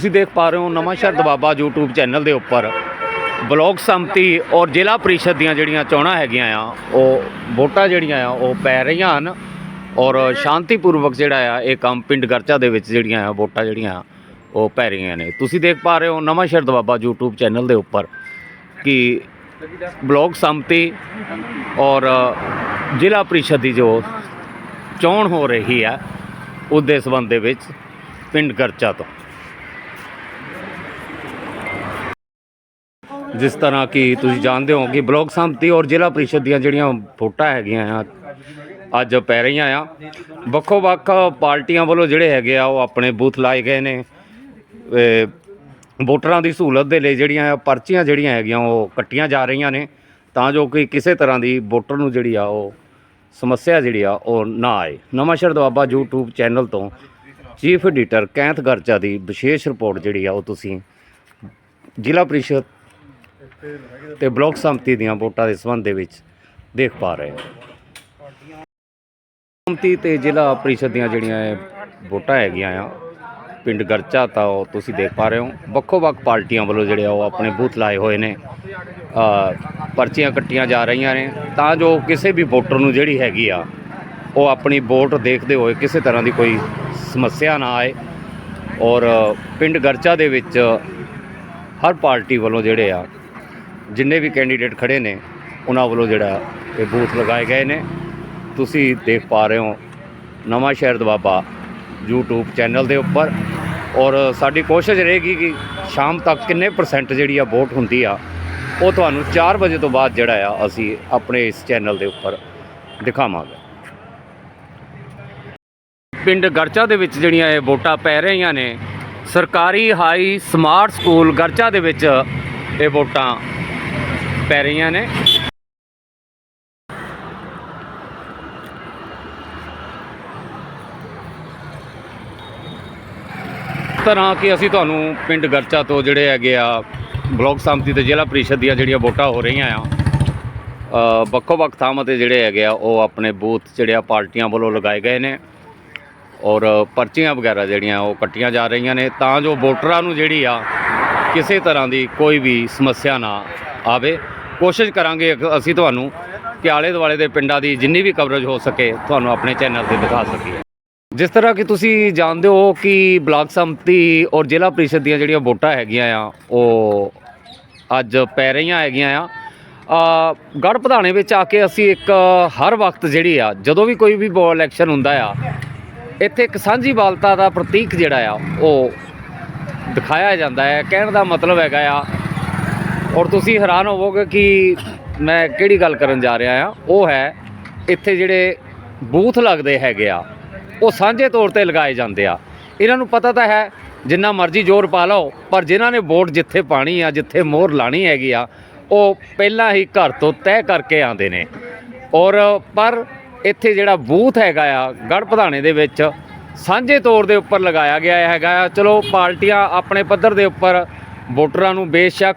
ਤੁਸੀਂ ਦੇਖ ਪਾ ਰਹੇ ਹੋ ਨਵਾਂ ਸ਼ਹਿਰ ਦਬਾਬਾ YouTube ਚੈਨਲ ਦੇ ਉੱਪਰ। ਬਲਾਕ ਸੰਮਤੀ ਔਰ ਜ਼ਿਲ੍ਹਾ ਪ੍ਰੀਸ਼ਦ ਦੀਆਂ ਜਿਹੜੀਆਂ ਚੋਣਾਂ ਹੈਗੀਆਂ ਆ, ਉਹ ਵੋਟਾਂ ਜਿਹੜੀਆਂ ਆ, ਉਹ ਪੈ ਰਹੀਆਂ ਹਨ ਔਰ ਸ਼ਾਂਤੀਪੂਰਵਕ ਜਿਹੜਾ ਆ, ਇਹ ਕੰਮ ਪਿੰਡ ਗਰਚਾ ਦੇ ਵਿੱਚ ਜਿਹੜੀਆਂ ਆ, ਵੋਟਾਂ ਜਿਹੜੀਆਂ ਆ, ਉਹ ਪੈ ਰਹੀਆਂ ਨੇ। ਤੁਸੀਂ ਦੇਖ ਪਾ ਰਹੇ ਹੋ ਨਵਾਂ ਸ਼ਹਿਰ ਦਬਾਬਾ YouTube ਚੈਨਲ ਦੇ ਉੱਪਰ ਕਿ ਬਲਾਕ ਸੰਮਤੀ ਔਰ ਜ਼ਿਲ੍ਹਾ ਪ੍ਰੀਸ਼ਦ ਦੀ ਜੋ ਚੋਣ ਹੋ ਰਹੀ ਹੈ ਉਹਦੇ ਸਬੰਧ ਦੇ ਵਿੱਚ ਪਿੰਡ ਗਰਚਾ ਤੋਂ। ਜਿਸ ਤਰ੍ਹਾਂ ਕਿ ਤੁਸੀਂ ਜਾਣਦੇ ਹੋ ਕਿ ਬਲਾਕ ਸੰਮਤੀ ਔਰ ਜ਼ਿਲ੍ਹਾ ਪ੍ਰੀਸ਼ਦ ਦੀਆਂ ਜਿਹੜੀਆਂ ਵੋਟਾਂ ਹੈਗੀਆਂ ਆ, ਅੱਜ ਪੈ ਰਹੀਆਂ ਆ। ਵੱਖੋ ਵੱਖ ਪਾਰਟੀਆਂ ਵੱਲੋਂ ਜਿਹੜੇ ਹੈਗੇ ਆ, ਉਹ ਆਪਣੇ ਬੂਥ ਲਾਏ ਗਏ ਨੇ। ਵੋਟਰਾਂ ਦੀ ਸਹੂਲਤ ਦੇ ਲਈ ਜਿਹੜੀਆਂ ਆ, ਪਰਚੀਆਂ ਜਿਹੜੀਆਂ ਹੈਗੀਆਂ, ਉਹ ਕੱਟੀਆਂ ਜਾ ਰਹੀਆਂ ਨੇ। ਤਾਂ ਜੋ ਕਿ ਕਿਸੇ ਤਰ੍ਹਾਂ ਦੀ ਵੋਟਰ ਨੂੰ ਜਿਹੜੀ ਆ, ਉਹ ਸਮੱਸਿਆ ਜਿਹੜੀ ਆ, ਉਹ ਨਾ ਆਏ। ਨਵਾਂਸ਼ਰ ਸ਼ਹਿਰ ਦੁਆਬਾ YouTube ਚੈਨਲ ਤੋਂ ਚੀਫ ਐਡੀਟਰ ਕੈਂਥ ਗਰਚਾ ਦੀ ਵਿਸ਼ੇਸ਼ ਰਿਪੋਰਟ ਜਿਹੜੀ ਆ, ਉਹ ਤੁਸੀਂ ਜ਼ਿਲ੍ਹਾ ਪ੍ਰੀਸ਼ਦ ਤੇ ਬਲਾਕ ਸੰਮਤੀ ਦੀਆਂ ਵੋਟਾਂ ਦੇ ਸੰਬੰਧ ਦੇ ਵਿੱਚ ਦੇਖ ਪਾ ਰਹੇ ਹੋ। ਸੰਮਤੀ ਤੇ ਜ਼ਿਲ੍ਹਾ ਪਰਿਸ਼ਦ ਦੀਆਂ ਜਿਹੜੀਆਂ ਵੋਟਾਂ ਹੈਗੀਆਂ ਆ, ਪਿੰਡ ਗਰਚਾ ਤਾਂ ਉਹ ਤੁਸੀਂ ਦੇਖ ਪਾ ਰਹੇ ਹੋ। ਵੱਖੋ ਵੱਖ ਪਾਰਟੀਆਂ ਵੱਲੋਂ ਜਿਹੜੇ ਆ ਉਹ ਆਪਣੇ ਬੂਥ ਲਾਏ ਹੋਏ ਨੇ। ਪਰਚੀਆਂ ਕੱਟੀਆਂ ਜਾ ਰਹੀਆਂ ਨੇ। ਤਾਂ ਜੋ ਕਿਸੇ ਵੀ ਵੋਟਰ ਨੂੰ ਜਿਹੜੀ ਹੈਗੀ ਆ, ਉਹ ਆਪਣੀ ਵੋਟ ਦੇਖਦੇ ਹੋਏ ਕਿਸੇ ਤਰ੍ਹਾਂ ਦੀ ਕੋਈ ਸਮੱਸਿਆ ਨਾ ਆਏ। ਔਰ ਪਿੰਡ ਗਰਚਾ ਦੇ ਵਿੱਚ ਹਰ ਪਾਰਟੀ ਵੱਲੋਂ ਜਿਹੜੇ ਆ ਜਿੰਨੇ ਵੀ ਕੈਂਡੀਡੇਟ ਖੜੇ ਨੇ, ਉਹਨਾਂ ਵੱਲੋਂ ਜਿਹੜਾ ਇਹ ਬੂਥ ਲਗਾਏ ਗਏ ਨੇ। ਤੁਸੀਂ ਦੇਖ ਪਾ ਰਹੇ ਹੋ Nawanshahr Doaba YouTube channel ਦੇ ਉੱਪਰ। ਔਰ ਸਾਡੀ ਕੋਸ਼ਿਸ਼ ਰਹੇਗੀ ਕਿ ਸ਼ਾਮ ਤੱਕ ਕਿੰਨੇ ਪਰਸੈਂਟ ਜਿਹੜੀ ਆ ਵੋਟ ਹੁੰਦੀ ਆ, ਉਹ ਤੁਹਾਨੂੰ 4 ਵਜੇ ਤੋਂ ਬਾਅਦ ਜਿਹੜਾ ਆ ਅਸੀਂ ਆਪਣੇ ਇਸ ਚੈਨਲ ਦੇ ਉੱਪਰ ਦਿਖਾਵਾਂਗੇ। ਪਿੰਡ ਗਰਚਾ ਦੇ ਵਿੱਚ ਜਿਹੜੀਆਂ ਇਹ ਵੋਟਾਂ ਪੈ ਰਹੀਆਂ ਨੇ, ਸਰਕਾਰੀ ਹਾਈ ਸਮਾਰਟ ਸਕੂਲ ਗਰਚਾ ਦੇ ਵਿੱਚ ਇਹ ਵੋਟਾਂ ਪੈ ਰਹੀਆਂ ਨੇ। ਤਰ੍ਹਾਂ ਕਿ ਅਸੀਂ ਤੁਹਾਨੂੰ ਪਿੰਡ ਗਰਚਾ ਤੋਂ ਜਿਹੜੇ ਹੈਗੇ ਆ, ਬਲਾਕ ਸੰਮਤੀ ਤੇ ਜ਼ਿਲ੍ਹਾ ਪ੍ਰੀਸ਼ਦ ਦੀਆਂ ਜਿਹੜੀਆਂ ਵੋਟਾਂ ਹੋ ਰਹੀਆਂ ਆ ਵੱਖੋ ਵੱਖ ਥਾਵਾਂ ਤੇ ਜਿਹੜੇ ਹੈਗੇ ਆ, ਉਹ ਆਪਣੇ ਬੂਥ ਜਿਹੜੇ ਆ ਪਾਰਟੀਆਂ ਵੱਲੋਂ ਲਗਾਏ ਗਏ ਨੇ ਔਰ ਪਰਚੀਆਂ ਵਗੈਰਾ ਜਿਹੜੀਆਂ ਉਹ ਕੱਟੀਆਂ ਜਾ ਰਹੀਆਂ ਨੇ। ਤਾਂ ਜੋ ਵੋਟਰਾਂ ਨੂੰ ਜਿਹੜੀ ਆ, ਕਿਸੇ ਤਰ੍ਹਾਂ ਦੀ ਕੋਈ ਵੀ ਸਮੱਸਿਆ ਨਾ ਆਵੇ। ਕੋਸ਼ਿਸ਼ ਕਰਾਂਗੇ ਅ- ਅਸੀਂ ਤੁਹਾਨੂੰ ਕਿ ਆਲੇ ਦੁਆਲੇ ਦੇ ਪਿੰਡਾਂ ਦੀ ਜਿੰਨੀ ਵੀ ਕਵਰੇਜ ਹੋ ਸਕੇ ਤੁਹਾਨੂੰ ਆਪਣੇ ਚੈਨਲ ਤੇ ਦਿਖਾ ਸਕੀਏ। ਜਿਸ ਤਰ੍ਹਾਂ ਕਿ ਤੁਸੀਂ ਜਾਣਦੇ ਹੋ ਕਿ ਬਲਾਕ ਸੰਮਤੀ ਔਰ ਜ਼ਿਲ੍ਹਾ ਪ੍ਰੀਸ਼ਦ ਦੀਆਂ ਜਿਹੜੀਆਂ ਵੋਟਾਂ ਹੈਗੀਆਂ ਆ ਉਹ ਅੱਜ ਪੈ ਰਹੀਆਂ ਹੈਗੀਆਂ ਆ। ਅ, ਪ੍ਰਧਾਨੇ ਵਿੱਚ ਆ ਕੇ ਅਸੀਂ ਇੱਕ ਹਰ ਵਕਤ ਜਿਹੜੀ ਆ ਜਦੋਂ ਵੀ ਕੋਈ ਵੀ ਬੋ ਇਲੈਕਸ਼ਨ ਹੁੰਦਾ ਆ ਇੱਥੇ ਇੱਕ ਸਾਂਝੀ ਸਾਂਝੀਵਾਲਤਾ ਦਾ ਪ੍ਰਤੀਕ ਜਿਹੜਾ ਆ ਉਹ ਦਿਖਾਇਆ ਜਾਂਦਾ ਹੈ। ਕਹਿਣ ਦਾ ਮਤਲਬ ਹੈਗਾ ਆ ਔਰ ਤੁਸੀਂ ਹੈਰਾਨ ਹੋਵੋਗੇ ਕਿ ਮੈਂ ਕਿਹੜੀ ਗੱਲ ਕਰਨ ਜਾ ਰਿਹਾ ਆ ਉਹ ਹੈ, ਇੱਥੇ ਜਿਹੜੇ ਬੂਥ ਲੱਗਦੇ ਹੈਗੇ ਆ, ਉਹ ਸਾਂਝੇ ਤੌਰ ਤੇ ਲਗਾਏ ਜਾਂਦੇ ਆ। ਇਹਨਾਂ ਨੂੰ ਪਤਾ ਤਾਂ ਹੈ, ਜਿੰਨਾ ਮਰਜ਼ੀ ਜ਼ੋਰ ਪਾ ਲਓ, ਪਰ ਜਿਨ੍ਹਾਂ ਨੇ ਵੋਟ ਜਿੱਥੇ ਪਾਣੀ ਆ, ਜਿੱਥੇ ਮੋਹਰ ਲਾਣੀ ਹੈਗੀ ਆ, ਉਹ ਪਹਿਲਾਂ ਹੀ ਘਰ ਤੋਂ ਤੈਅ ਕਰਕੇ ਆਉਂਦੇ ਨੇ। ਔਰ ਪਰ ਇੱਥੇ ਜਿਹੜਾ ਬੂਥ ਹੈਗਾ ਆ, ਗੜ੍ਹ ਪ੍ਰਧਾਨੇ ਦੇ ਵਿੱਚ ਸਾਂਝੇ ਤੌਰ ਦੇ ਉੱਪਰ ਲਗਾਇਆ ਗਿਆ ਹੈਗਾ ਆ। ਚਲੋ ਪਾਰਟੀਆਂ ਆਪਣੇ ਪੱਧਰ ਦੇ ਉੱਪਰ ਵੋਟਰਾਂ ਨੂੰ ਬੇਸ਼ੱਕ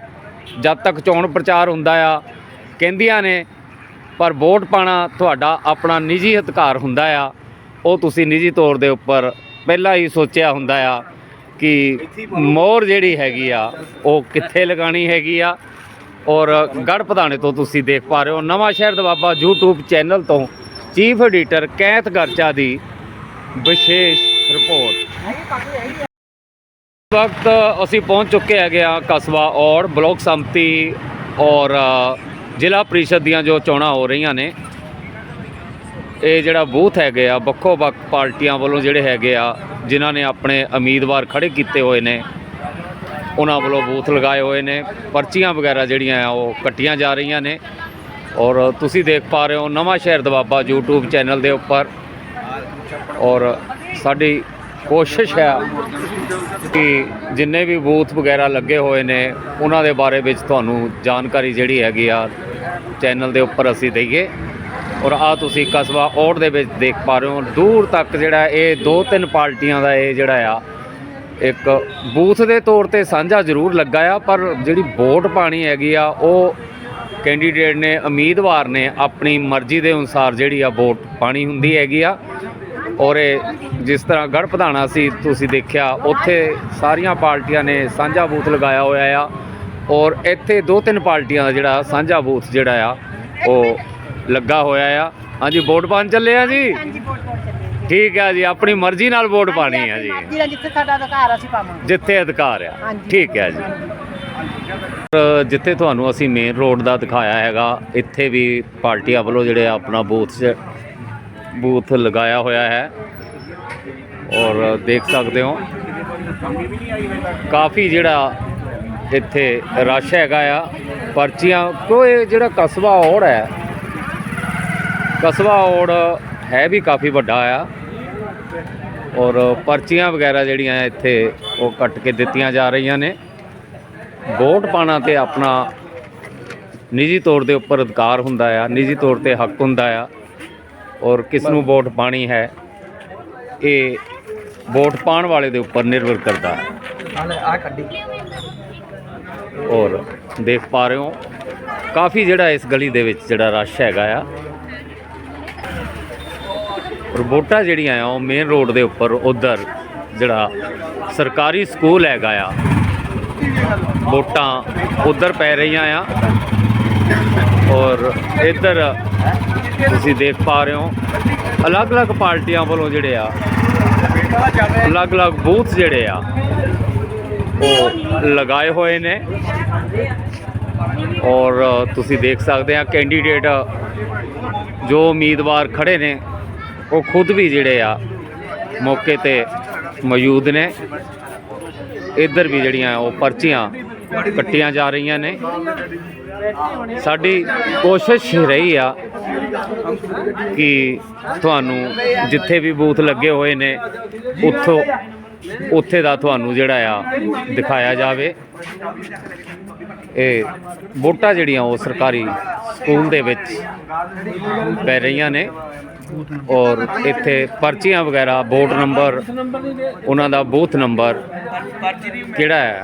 ਜਦ ਤੱਕ ਚੋਣ ਪ੍ਰਚਾਰ ਹੁੰਦਾ ਆ, ਕਹਿੰਦੀਆਂ ਨੇ, ਪਰ ਵੋਟ ਪਾਣਾ ਤੁਹਾਡਾ ਆਪਣਾ ਨਿੱਜੀ ਅਧਿਕਾਰ ਹੁੰਦਾ ਆ। ਉਹ ਤੁਸੀਂ ਨਿੱਜੀ ਤੌਰ ਦੇ ਉੱਪਰ ਪਹਿਲਾਂ ਹੀ ਸੋਚਿਆ ਹੁੰਦਾ ਆ ਕਿ ਮੋਰ ਜਿਹੜੀ ਹੈਗੀ ਆ, ਉਹ ਕਿੱਥੇ ਲਗਾਣੀ ਹੈਗੀ ਆ। ਔਰ ਗੜ੍ਹ ਪ੍ਰਧਾਨੇ ਤੋਂ ਤੁਸੀਂ ਦੇਖ ਪਾ ਰਹੇ ਹੋ, Nawanshahr Doaba YouTube channel ਤੋਂ ਚੀਫ ਐਡੀਟਰ ਕੈਂਥ ਗਰਚਾ ਦੀ ਵਿਸ਼ੇਸ਼ ਰਿਪੋਰਟ। ਵਕਤ ਅਸੀਂ ਪਹੁੰਚ ਚੁੱਕੇ ਹੈਗੇ ਆ ਕਸਬਾ ਔਰ ਬਲਾਕ ਸੰਮਤੀ ਔਰ ਜ਼ਿਲ੍ਹਾ ਪ੍ਰੀਸ਼ਦ ਦੀਆਂ ਜੋ ਚੋਣਾਂ ਹੋ ਰਹੀਆਂ ਨੇ। ਇਹ ਜਿਹੜਾ ਬੂਥ ਹੈਗੇ ਆ, ਵੱਖੋ ਵੱਖ ਪਾਰਟੀਆਂ ਵੱਲੋਂ ਜਿਹੜੇ ਹੈਗੇ ਆ, ਜਿਨ੍ਹਾਂ ਨੇ ਆਪਣੇ ਉਮੀਦਵਾਰ ਖੜੇ ਕੀਤੇ ਹੋਏ ਨੇ, ਉਹਨਾਂ ਵੱਲੋਂ ਬੂਥ ਲਗਾਏ ਹੋਏ ਨੇ। ਪਰਚੀਆਂ ਵਗੈਰਾ ਜਿਹੜੀਆਂ ਆ, ਉਹ ਕੱਟੀਆਂ ਜਾ ਰਹੀਆਂ ਨੇ। ਔਰ ਤੁਸੀਂ ਦੇਖ ਪਾ ਰਹੇ ਹੋ Nawanshahr Doaba YouTube channel ਦੇ ਉੱਪਰ। ਔਰ ਸਾਡੀ ਕੋਸ਼ਿਸ਼ ਹੈ ਕਿ ਜਿੰਨੇ ਵੀ ਬੂਥ ਵਗੈਰਾ ਲੱਗੇ ਹੋਏ ਨੇ, ਉਹਨਾਂ ਦੇ ਬਾਰੇ ਵਿੱਚ ਤੁਹਾਨੂੰ ਜਾਣਕਾਰੀ ਜਿਹੜੀ ਹੈਗੀ ਆ, ਚੈਨਲ ਦੇ ਉੱਪਰ ਅਸੀਂ ਦਈਏ। ਔਰ ਆ ਤੁਸੀਂ ਕਸਬਾ ਔੜ ਦੇ ਵਿੱਚ ਦੇਖ ਪਾ ਰਹੇ ਹੋ। ਦੂਰ ਤੱਕ ਜਿਹੜਾ ਇਹ ਦੋ ਤਿੰਨ ਪਾਰਟੀਆਂ ਦਾ ਇਹ ਜਿਹੜਾ ਆ, ਇੱਕ ਬੂਥ ਦੇ ਤੌਰ ਤੇ ਸਾਂਝਾ ਜ਼ਰੂਰ ਲੱਗਾ ਆ, ਪਰ ਜਿਹੜੀ ਵੋਟ ਪਾਣੀ ਹੈਗੀ ਆ, ਉਹ ਕੈਂਡੀਡੇਟ ਨੇ, ਉਮੀਦਵਾਰ ਨੇ ਆਪਣੀ ਮਰਜ਼ੀ ਦੇ ਅਨੁਸਾਰ ਜਿਹੜੀ ਆ ਵੋਟ ਪਾਣੀ ਹੁੰਦੀ ਹੈਗੀ ਆ। ਔਰ ਇਹ ਜਿਸ ਤਰ੍ਹਾਂ ਗੜ ਪ੍ਰਧਾਨਾ ਸੀ ਤੁਸੀਂ ਦੇਖਿਆ ਉੱਥੇ ਸਾਰੀਆਂ ਪਾਰਟੀਆਂ ਨੇ ਸਾਂਝਾ ਬੂਥ ਲਗਾਇਆ ਹੋਇਆ ਆ ਔਰ ਇੱਥੇ ਦੋ ਤਿੰਨ ਪਾਰਟੀਆਂ ਦਾ ਜਿਹੜਾ ਸਾਂਝਾ ਬੂਥ ਜਿਹੜਾ ਆ ਉਹ ਲੱਗਾ ਹੋਇਆ ਆ। ਹਾਂਜੀ ਵੋਟ ਪਾਉਣ ਚੱਲੇ ਆ ਜੀ? ਠੀਕ ਹੈ ਜੀ ਆਪਣੀ ਮਰਜ਼ੀ ਨਾਲ ਵੋਟ ਪਾਣੀ ਹੈ ਜੀ। ਜਿੱਥੇ ਸਾਡਾ ਅਧਿਕਾਰ ਅਸੀਂ ਪਾਵਾਂਗੇ। ਜਿੱਥੇ ਅਧਿਕਾਰ ਆ। ਠੀਕ ਹੈ ਜੀ। ਜਿੱਥੇ ਤੁਹਾਨੂੰ ਅਸੀਂ ਮੇਨ ਰੋਡ ਦਾ ਦਿਖਾਇਆ ਹੈਗਾ ਇੱਥੇ ਵੀ ਪਾਰਟੀਆਂ ਵੱਲੋਂ ਜਿਹੜੇ ਆ ਆਪਣਾ ਬੂਥ 'ਚ ਬੂਥ ਲਗਾਇਆ ਹੋਇਆ ਹੈ ਔਰ ਦੇਖ ਸਕਦੇ ਹੋ। ਕਾਫੀ ਜਿਹੜਾ ਇੱਥੇ ਰਸ਼ ਹੈਗਾ ਆ। ਪਰਚੀਆਂ, ਕੋਈ ਜਿਹੜਾ ਕਸਬਾ ਔੜ ਹੈ, ਕਸਬਾ ਔੜ ਹੈ ਵੀ ਕਾਫੀ ਵੱਡਾ ਆ। ਔਰ ਪਰਚੀਆਂ ਵਗੈਰਾ ਜਿਹੜੀਆਂ ਇੱਥੇ ਉਹ ਕੱਟ ਕੇ ਦਿੱਤੀਆਂ ਜਾ ਰਹੀਆਂ ਨੇ। ਵੋਟ ਪਾਣਾ ਤੇ ਆਪਣਾ ਨਿੱਜੀ ਤੌਰ ਦੇ ਉੱਪਰ ਅਧਿਕਾਰ ਹੁੰਦਾ ਆ, ਨਿੱਜੀ ਤੌਰ ਤੇ ਹੱਕ ਹੁੰਦਾ ਆ। ਔਰ ਕਿਸ ਨੂੰ ਵੋਟ ਪਾਣੀ ਹੈ ਇਹ ਵੋਟ ਪਾਣ ਵਾਲੇ ਦੇ ਉੱਪਰ ਨਿਰਭਰ ਕਰਦਾ ਹੈ। ਆ ਕੱਢੀ। ਔਰ ਦੇਖ ਪਾ ਰਹੇ ਹੋ ਕਾਫੀ ਜਿਹੜਾ ਇਸ ਗਲੀ ਦੇ ਵਿੱਚ ਜਿਹੜਾ ਰਸ਼ ਹੈਗਾ ਆ। ਔਰ ਵੋਟਾਂ ਜਿਹੜੀਆਂ ਆ ਉਹ ਮੇਨ ਰੋਡ ਦੇ ਉੱਪਰ ਉਧਰ ਜਿਹੜਾ ਸਰਕਾਰੀ ਸਕੂਲ ਹੈਗਾ ਆ ਵੋਟਾਂ ਉਧਰ ਪੈ ਰਹੀਆਂ ਆ। ਔਰ ਇੱਧਰ ਤੁਸੀਂ ਦੇਖ ਪਾ ਰਹੇ ਹੋ। ਅਲੱਗ-ਅਲੱਗ ਪਾਰਟੀਆਂ ਵੱਲੋਂ ਜਿਹੜੇ ਆ, ਅਲੱਗ-ਅਲੱਗ ਬੂਥ ਜਿਹੜੇ ਆ, ਉਹ ਲਗਾਏ ਹੋਏ ਨੇ। ਔਰ ਤੁਸੀਂ ਦੇਖ ਸਕਦੇ ਆ ਕੈਂਡੀਡੇਟ ਜੋ ਉਮੀਦਵਾਰ ਖੜੇ ਨੇ, ਉਹ ਖੁਦ ਵੀ ਜਿਹੜੇ ਆ ਮੌਕੇ ਤੇ ਮੌਜੂਦ ਨੇ। ਇੱਧਰ ਵੀ ਜਿਹੜੀਆਂ ਉਹ ਪਰਚੀਆਂ ਕੱਟੀਆਂ ਜਾ ਰਹੀਆਂ ਨੇ। ਸਾਡੀ ਕੋਸ਼ਿਸ਼ ਰਹੀ ਆ ਕਿ ਤੁਹਾਨੂੰ ਜਿੱਥੇ ਵੀ ਬੂਥ ਲੱਗੇ ਹੋਏ ਨੇ, ਉੱਥੋਂ ਉੱਥੇ ਦਾ ਤੁਹਾਨੂੰ ਜਿਹੜਾ ਆ ਦਿਖਾਇਆ ਜਾਵੇ। ਇਹ ਵੋਟਾਂ ਜਿਹੜੀਆਂ ਉਹ ਸਰਕਾਰੀ ਸਕੂਲ ਦੇ ਵਿੱਚ ਪੈ ਰਹੀਆਂ ਨੇ। ਔਰ ਇੱਥੇ ਪਰਚੀਆਂ ਵਗੈਰਾ ਵੋਟ ਨੰਬਰ ਉਹਨਾਂ ਦਾ ਬੂਥ ਨੰਬਰ ਕਿਹੜਾ ਹੈ?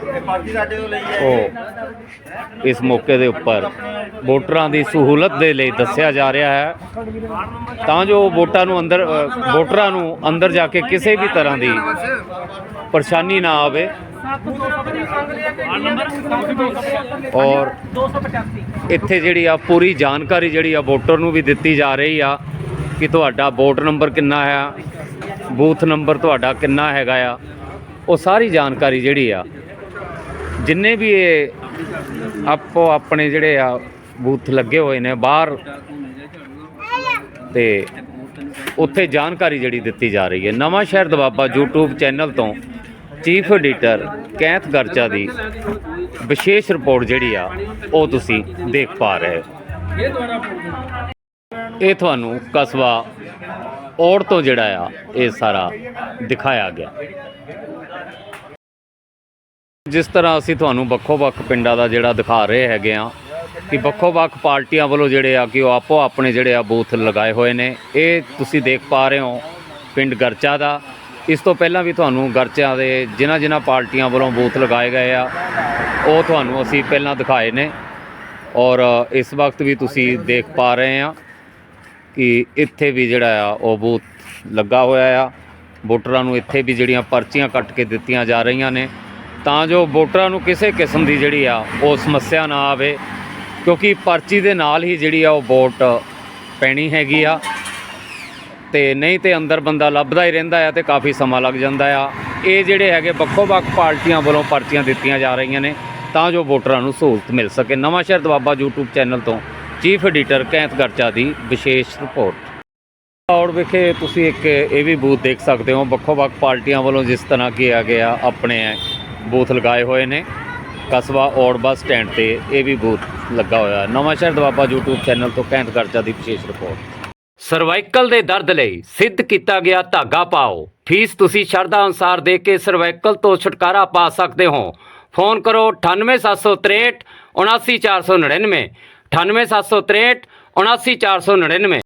ਉਹ ਇਸ ਮੌਕੇ ਦੇ ਉੱਪਰ ਵੋਟਰਾਂ ਦੀ ਸਹੂਲਤ ਦੇ ਲਈ ਦੱਸਿਆ ਜਾ ਰਿਹਾ ਹੈ। ਤਾਂ ਜੋ ਵੋਟਾਂ ਨੂੰ ਅੰਦਰ ਵੋਟਰਾਂ ਨੂੰ ਅੰਦਰ ਜਾ ਕੇ ਕਿਸੇ ਵੀ ਤਰ੍ਹਾਂ ਦੀ ਪਰੇਸ਼ਾਨੀ ਨਾ ਆਵੇ। ਔਰ ਇੱਥੇ ਜਿਹੜੀ ਆ ਪੂਰੀ ਜਾਣਕਾਰੀ ਜਿਹੜੀ ਆ ਵੋਟਰ ਨੂੰ ਵੀ ਦਿੱਤੀ ਜਾ ਰਹੀ ਆ। ਕਿ ਤੁਹਾਡਾ ਵੋਟ ਨੰਬਰ ਕਿੰਨਾ ਹੈ, ਬੂਥ ਨੰਬਰ ਤੁਹਾਡਾ ਕਿੰਨਾ ਹੈਗਾ ਆ, ਉਹ ਸਾਰੀ ਜਾਣਕਾਰੀ ਜਿਹੜੀ ਆ, ਜਿੰਨੇ ਵੀ ਇਹ ਆਪੋ ਆਪਣੇ ਜਿਹੜੇ ਆ ਬੂਥ ਲੱਗੇ ਹੋਏ ਨੇ ਬਾਹਰ, ਤੇ ਉੱਥੇ ਜਾਣਕਾਰੀ ਜਿਹੜੀ ਦਿੱਤੀ ਜਾ ਰਹੀ ਹੈ। Nawanshahr Doaba YouTube channel ਤੋਂ ਚੀਫ ਐਡੀਟਰ ਕੈਂਥ ਗਰਚਾ ਦੀ ਵਿਸ਼ੇਸ਼ ਰਿਪੋਰਟ ਜਿਹੜੀ ਆ, ਉਹ ਤੁਸੀਂ ਦੇਖ ਪਾ ਰਹੇ ਹੋ। ਇਹ ਤੁਹਾਨੂੰ ਕਸਬਾ ਔੜ ਤੋਂ ਜਿਹੜਾ ਆ, ਇਹ ਸਾਰਾ ਦਿਖਾਇਆ ਗਿਆ। ਜਿਸ ਤਰ੍ਹਾਂ ਅਸੀਂ ਤੁਹਾਨੂੰ ਵੱਖੋ-ਵੱਖ ਪਿੰਡਾਂ ਦਾ ਜਿਹੜਾ ਦਿਖਾ ਰਹੇ ਹੈਗੇ ਆ ਕਿ ਵੱਖੋ-ਵੱਖ ਪਾਰਟੀਆਂ ਵੱਲੋਂ ਜਿਹੜੇ ਆ ਕਿ ਉਹ ਆਪੋ ਆਪਣੇ ਜਿਹੜੇ ਆ ਬੂਥ ਲਗਾਏ ਹੋਏ ਨੇ। ਇਹ ਤੁਸੀਂ ਦੇਖ ਪਾ ਰਹੇ ਹੋ ਪਿੰਡ ਗਰਚਾ ਦਾ। ਇਸ ਤੋਂ ਪਹਿਲਾਂ ਵੀ ਤੁਹਾਨੂੰ ਗਰਚਿਆਂ ਦੇ ਜਿਨ੍ਹਾਂ ਜਿਨ੍ਹਾਂ ਪਾਰਟੀਆਂ ਵੱਲੋਂ ਬੂਥ ਲਗਾਏ ਗਏ ਆ, ਉਹ ਤੁਹਾਨੂੰ ਅਸੀਂ ਪਹਿਲਾਂ ਦਿਖਾਏ ਨੇ। ਔਰ ਇਸ ਵਕਤ ਵੀ ਤੁਸੀਂ ਦੇਖ ਪਾ ਰਹੇ ਆ ਕਿ ਇੱਥੇ ਵੀ ਜਿਹੜਾ ਆ, ਉਹ ਬੂਥ ਲੱਗਾ ਹੋਇਆ ਆ। ਵੋਟਰਾਂ ਨੂੰ ਇੱਥੇ ਵੀ ਜਿਹੜੀਆਂ ਪਰਚੀਆਂ ਕੱਟ ਕੇ ਦਿੱਤੀਆਂ ਜਾ ਰਹੀਆਂ ਨੇ। ਤਾਂ ਜੋ ਵੋਟਰਾਂ ਨੂੰ ਕਿਸੇ ਕਿਸਮ ਦੀ ਜਿਹੜੀ ਆ, ਉਹ ਸਮੱਸਿਆ ਨਾ ਆਵੇ, ਕਿਉਂਕਿ ਪਰਚੀ ਦੇ ਨਾਲ ਹੀ ਜਿਹੜੀ ਆ, ਉਹ ਵੋਟ ਪੈਣੀ ਹੈਗੀ ਆ। ਤੇ ਨਹੀਂ ਤੇ ਅੰਦਰ ਬੰਦਾ ਲੱਭਦਾ ਹੀ ਰਹਿੰਦਾ ਆ ਤੇ ਕਾਫੀ ਸਮਾਂ ਲੱਗ ਜਾਂਦਾ ਆ। ਇਹ ਜਿਹੜੇ ਹੈਗੇ ਵੱਖੋ ਵੱਖ ਪਾਰਟੀਆਂ ਵੱਲੋਂ ਪਰਚੀਆਂ ਦਿੱਤੀਆਂ ਜਾ ਰਹੀਆਂ ਨੇ, ਤਾਂ ਜੋ ਵੋਟਰਾਂ ਨੂੰ ਸਹੂਲਤ ਮਿਲ ਸਕੇ। Nawanshahr Doaba YouTube channel ਤੋਂ ਚੀਫ ਐਡੀਟਰ ਕੈਂਥ ਗਰਚਾ ਦੀ ਵਿਸ਼ੇਸ਼ ਰਿਪੋਰਟ। ਔਰ ਵਿਖੇ ਤੁਸੀਂ ਇੱਕ ਇਹ ਵੀ ਬੂਥ ਦੇਖ ਸਕਦੇ ਹੋ ਵੱਖੋ ਵੱਖ ਪਾਰਟੀਆਂ ਵੱਲੋਂ ਜਿਸ ਤਰ੍ਹਾਂ ਕੀਆ ਗਿਆ, ਆਪਣੇ ਬੂਥ ਲਗਾਏ ਹੋਏ ਨੇ। ਕਸਬਾ ਔੜ ਬੱਸ ਸਟੈਂਡ ਤੇ ਇਹ ਵੀ ਬੂਥ ਲੱਗਾ ਹੋਇਆ। ਹੈ Nawanshahr Doaba YouTube channel ਤੋਂ ਕੈਂਥ ਗਰਚਾ ਦੀ ਵਿਸ਼ੇਸ਼ ਰਿਪੋਰਟ। ਸਰਵਾਈਕਲ ਦੇ ਦਰਦ ਲਈ ਸਿੱਧ ਕੀਤਾ ਗਿਆ ਧਾਗਾ ਪਾਓ। ਫੀਸ ਤੁਸੀਂ ਸ਼ਰਧਾ ਅਨੁਸਾਰ ਦੇ ਕੇ ਸਰਵਾਈਕਲ ਤੋਂ ਛੁਟਕਾਰਾ ਪਾ ਸਕਦੇ ਹੋ। ਫੋਨ ਕਰੋ 98763 79499 98763 79499